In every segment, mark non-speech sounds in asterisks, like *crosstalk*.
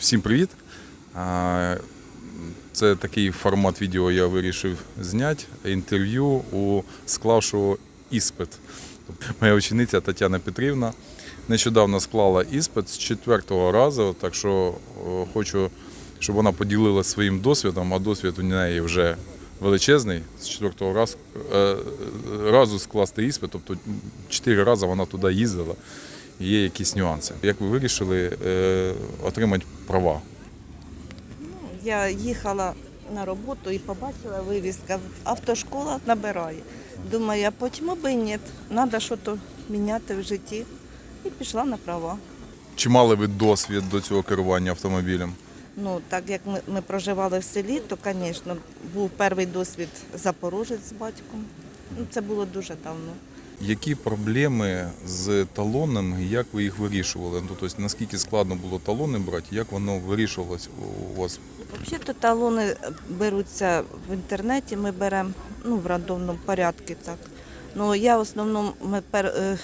Всім привіт! Це такий формат відео я вирішив зняти. Інтерв'ю у склавшого іспит. Моя учениця Тетяна Петрівна нещодавно склала іспит з четвертого разу, так що хочу, щоб вона поділилася своїм досвідом, а досвід у неї вже величезний. З четвертого разу, е, разу скласти іспит, тобто чотири рази вона туди їздила. Є якісь нюанси. Як ви вирішили е, отримати права? Я їхала на роботу і побачила вивіска. Автошкола набирає. Думаю, а чому б і ні? Треба щось міняти в житті. І пішла на права. Чи мали ви досвід до цього керування автомобілем? Ну, так як ми, ми проживали в селі, то, звісно, був перший досвід запорожець з батьком. Ну, це було дуже давно. Які проблеми з талонами, як ви їх вирішували? Ну, тобто, наскільки складно було талони брати, як воно вирішувалось у вас? Взагалі-то талони беруться в інтернеті, ми беремо ну, в рандомному порядку. Так. Ну, я в основному ми пер, е,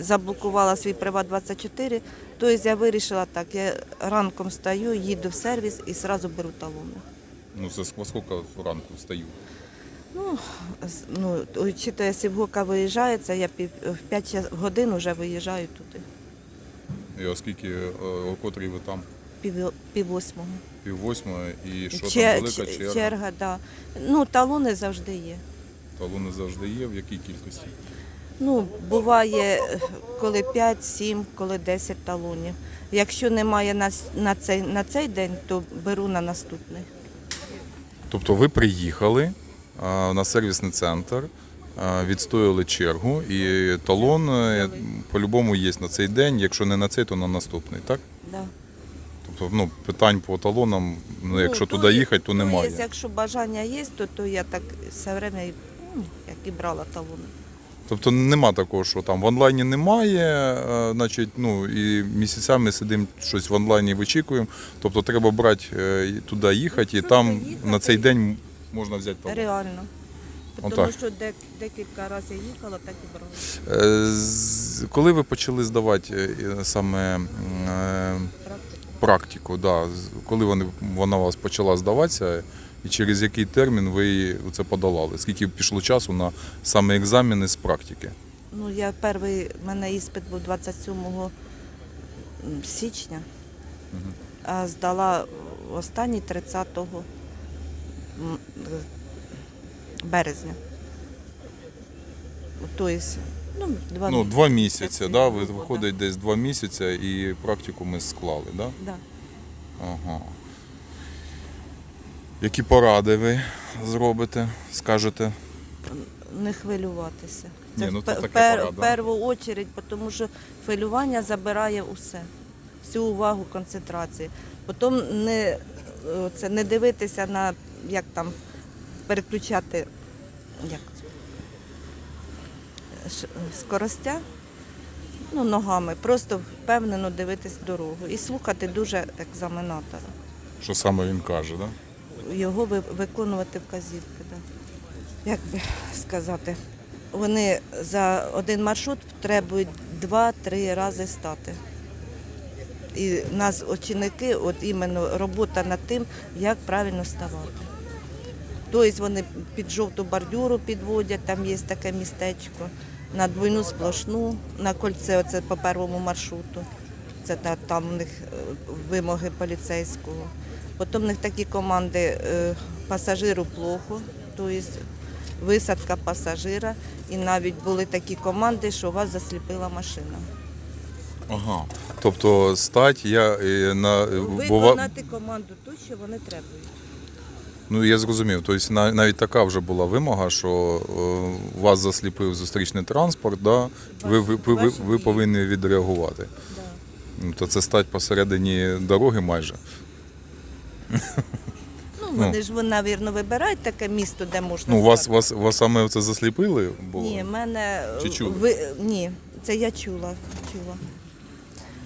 заблокувала свій Приват 24, тобто я вирішила так, я ранком стаю, їду в сервіс і одразу беру талони. Ну, це скільки ранку встаю? Ну, ну, учитывая, якщо в Гока виїжджається, я пів, в 5 годин вже виїжджаю туди, І оскільки е, о котрій ви там? пів, пів восьмого. Пів восьмої, і що там велика черга? черга, да. Ну, талони завжди є. Талони завжди є, в якій кількості? Ну, буває, е, коли 5, 7, коли 10 талонів. Якщо немає на, с- на, цей, на цей день, то беру на наступний. Тобто ви приїхали на сервісний центр, відстояли чергу, і талон е, по-любому є на цей день, якщо не на цей, то на наступний, так? Да. Тобто ну, питань по талонам, ну, якщо Ну, туди їхати, то немає. є, якщо бажання є, то, то я так все время ну, як і брала талони. Тобто нема такого, що там в онлайні немає, е, значить, ну і місяцями сидимо щось в онлайні вичікуємо. Тобто треба брати е, туди їхати, і там на цей день можна взяти талон. Реально. Отак. Тому що дек- декілька разів я їхала, так і брала. Е, з- Коли ви почали здавати е, саме е, Практику. да, з- коли вони, вона у вас почала здаватися, і через який термін ви це подолали? Скільки пішло часу на саме екзамени з практики? Ну, я перший, в мене іспит був 27 січня, а здала останній 30 м, е, березня. Тобто, ну, два Ну, два місяці, Це да? ви виходить десь два місяці і практику ми склали, да? Да. Ага. Які поради ви зробите, скажете? Не хвилюватися. Ні, Це ну, в таке пер- в першу чергу, тому що хвилювання забирає усе, всю увагу, концентрацію. Потім не, це, не дивитися на як там переключати як скоростя ну, ногами, просто впевнено дивитись дорогу і слухати дуже екзаменатора. Що саме він каже, да? його виконувати вказівки. Да. Як би сказати, вони за один маршрут требують два-три рази стати. І в нас ученики, от іменно робота над тим, як правильно ставати. Тобто вони під жовту бордюру підводять, там є таке містечко, на двойну сплошну, на кольце, оце по первому маршруту. Це там у них е, вимоги поліцейського. Потім в них такі команди е, пасажиру плохо, тобто висадка пасажира. І навіть були такі команди, що вас засліпила машина. Ага. Тобто стать я е, на е, бува... Виконати команду ту, що вони требують. Ну я зрозумів. Тобто на- навіть така вже була вимога, що е, вас засліпив зустрічний транспорт, да? ви, ви, ви, ви, ви повинні відреагувати. Да. Ну, То це стать посередині дороги майже. Ну, вони ж, мабуть, вибирають таке місто, де можна. Ну, вас, стати. вас, вас саме це засліпили? Було? Ні, мене Чи чули? ви ні, це я чула. чула.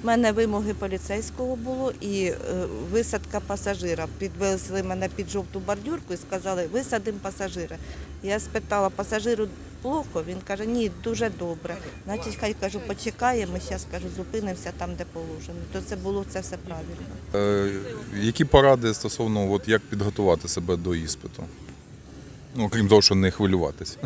У мене вимоги поліцейського було і е, висадка пасажира. Підвезли мене під жовту бордюрку і сказали, висадимо пасажира. Я спитала пасажиру, плохо. Він каже, ні, дуже добре. Значить, хай кажу, почекаємо, зараз кажу, зупинимося там, де положено. То це було це все правильно. Е, які поради стосовно от, як підготувати себе до іспиту? Ну, крім того, що не хвилюватися.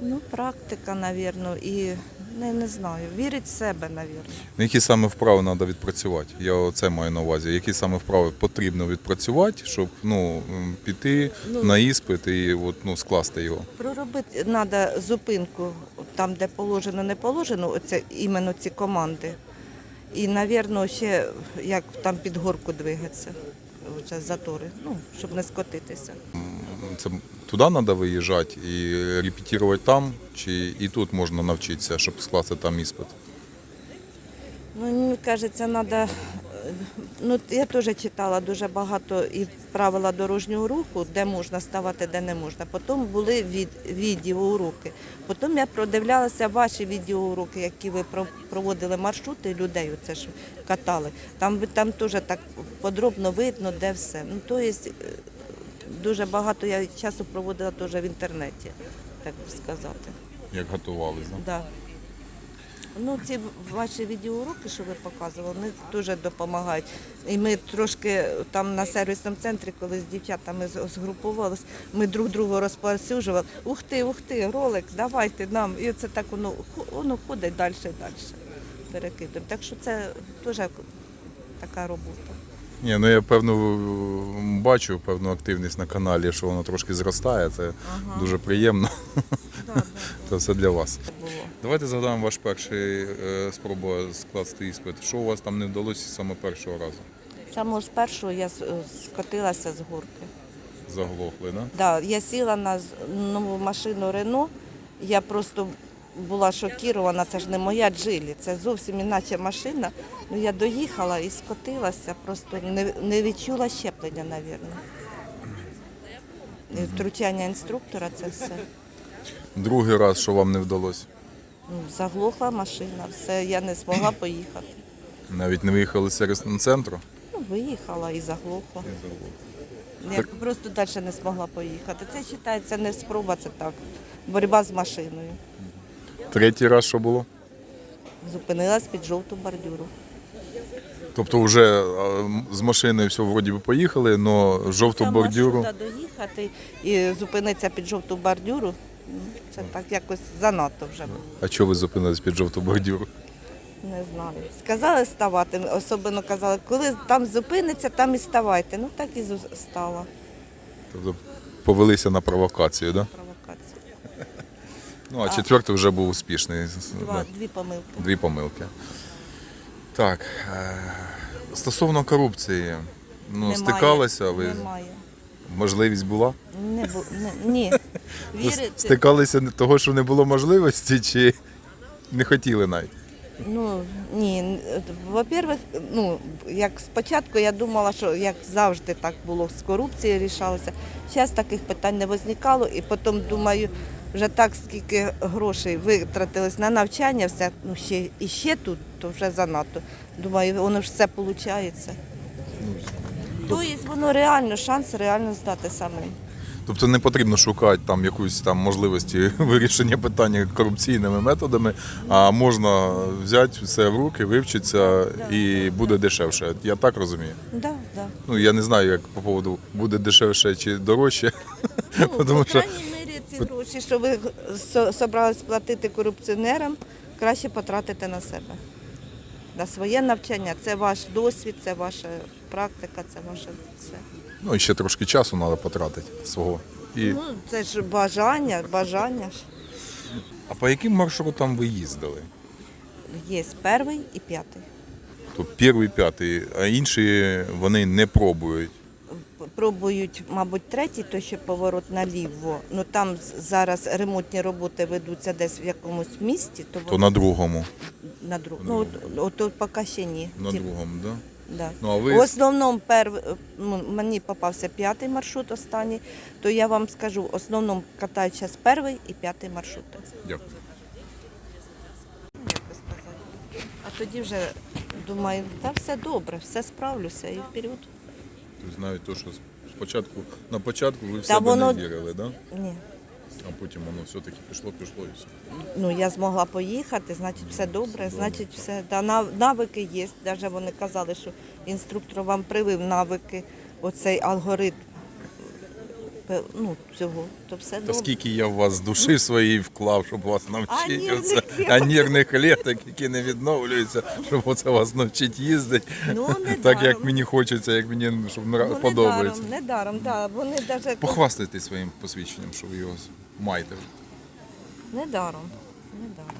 Ну, практика, навірно, і не, не знаю. Вірить в себе, навірно. Ну, Які саме вправи треба відпрацювати? Я це маю на увазі. Які саме вправи потрібно відпрацювати, щоб ну, піти Ну, на іспит і от, ну, скласти його? Проробити треба зупинку там, де положено, не положено, оце іменно ці команди. І, навірно, ще як там під горку двигатися, оце затори, ну, щоб не скотитися. Це туди треба виїжджати і репетирувати там, чи і тут можна навчитися, щоб скласти там іспит? Ну, мені кажеться, треба. Ну, я теж читала дуже багато і правила дорожнього руху, де можна ставати, де не можна. Потім були від, відеоуроки. Потім я продивлялася ваші відеоуроки, які ви про- проводили маршрути людей, оце ж катали. Там, там теж так подробно видно, де все. Ну, то є, дуже багато я часу проводила теж в інтернеті, так би сказати. Як готувались? Да? Да. Ну, ці ваші відеоуроки, що ви показували, вони дуже допомагають. І ми трошки там на сервісному центрі, коли з дівчатами згрупувалися, ми друг другу розповсюджували. Ух ти, ух ти, ролик, давайте нам. І це так воно, воно ходить далі далі. Перекидуємо. Так що це теж така робота. Ні, ну я певно бачу певну активність на каналі, що воно трошки зростає. Це дуже приємно. Да, да, *laughs* Це все для вас. було. Давайте згадаємо ваш перший е, спроба скласти іспит. Що у вас там не вдалося саме першого разу? Саме з першого я скотилася з горки. Заглохли, да? Да, я сіла на нову машину Рено. Я просто була шокірована, це ж не моя джилі, це зовсім іначе машина. Ну я доїхала і скотилася, просто не, не відчула щеплення. І Втручання інструктора це все. Другий раз, що вам не вдалося? Ну, заглохла машина, все, я не змогла поїхати. Навіть не виїхали з сервісного центру? Ну, виїхала і заглохла. Я просто далі не змогла поїхати. Це вважається не спроба, це так. Боротьба з машиною. Третій раз що було? Зупинилась під жовту бордюру. Тобто вже е, з машини все вроді би поїхали, але жовту Ця бордюру. доїхати і зупинитися під жовту бордюру. ну, Це так якось занадто вже було. А чого ви зупинились під жовту бордюру? Не знаю. Сказали ставати, особливо казали, коли там зупиниться, там і ставайте. Ну так і стала Тобто повелися на провокацію, да? Ну, а четвертий вже був успішний. Два, Да. дві помилки. Дві помилки. Так. е, Стосовно корупції, ну, Немає. стикалися ви? Немає. Можливість була? Не бу... не, ні. *laughs* Вірите? Стикалися того, що не було можливості, чи не хотіли навіть? Ну ні, во-первых, ну як спочатку я думала, що як завжди так було з корупцією рішалося. Зараз таких питань не виникало, і потім думаю, вже так скільки грошей витратилось на навчання, все ну ще і ще тут, то вже занадто. Думаю, воно ж все виходить. Тобто воно реально, шанс реально здати самим. Тобто не потрібно шукати там якусь там можливості *laughs* вирішення питання корупційними методами, а можна взяти все в руки, вивчитися і буде дешевше. Я так розумію. Да, да. Ну я не знаю, як по поводу буде дешевше чи дорожче. Ну, *laughs* Тому по що- ці гроші, що ви со- собрались платити корупціонерам, краще потратити на себе. На своє навчання. Це ваш досвід, це ваша практика, це ваше все. Ну і ще трошки часу треба потратити свого. І... Ну, це ж бажання, бажання. А по яким маршрутам ви їздили? Є перший і п'ятий. То перший, п'ятий, а інші вони не пробують. Пробують, мабуть, третій, то ще поворот наліво. Ну там зараз ремонтні роботи ведуться десь в якомусь місті, то, То на другому. на друг... Ну, от, от, от поки ще ні. На Ті- другому, да? Да. Ну а ви В основному пер... ну, мені попався п'ятий маршрут останній, то я вам скажу, в основному катаю зараз перший і п'ятий маршрути. Дякую. Як би сказати. А тоді вже думаю, та все добре, все справлюся і вперед. Тобто навіть то, що спочатку на початку ви в себе воно- не вірили, да? Ні. А потім воно все-таки пішло, пішло і все. Ну, я змогла поїхати, значить, все добре, значить, все. Да, навики є. Навіть вони казали, що інструктор вам привив навики, оцей алгоритм ну, цього, то все Та добре. скільки я в вас душі своєї вклав, щоб вас навчити. нервних Оце, а нервних клеток, які не відновлюються, щоб оце вас навчити їздити. Ну, не *laughs* так як мені хочеться, як мені щоб Ну, подобається. Не даром, не даром, да. Вони навіть Похвастайтесь своїм посвідченням, що ви його маєте. не даром. Не даром.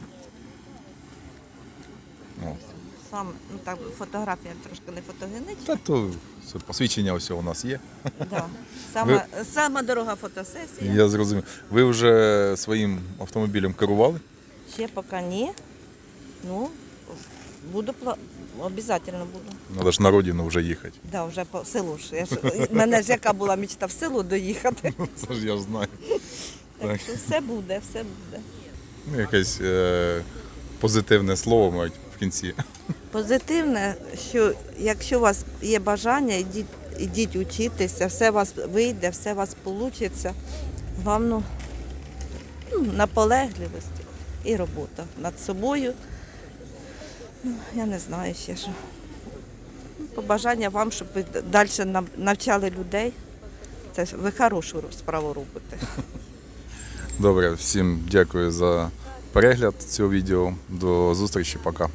Сам, ну так, фотографія трошки не фотогенічна. Та то це посвідчення ось у нас є. Да. *laughs* Сама, сама дорога фотосесія. Я зрозумів. Ви вже своїм автомобілем керували? Ще поки ні. Ну, буду пла... обов'язково буду. Треба ж на родину вже їхати. Да, вже по селу ж. Я ж мене ж яка була мечта в село доїхати. Це ж я ж знаю. Так Так. що все буде, все буде. Ну, якесь е, позитивне слово мають в кінці. Позитивне, що якщо у вас є бажання, ідіть, ідіть учитися, все у вас вийде, все у вас вийде. Головне ну, наполегливості і робота над собою. Ну, я не знаю ще що. Ну, Побажання вам, щоб ви далі навчали людей. Це ви хорошу справу робите. Добре, всім дякую за перегляд цього відео. До зустрічі, пока.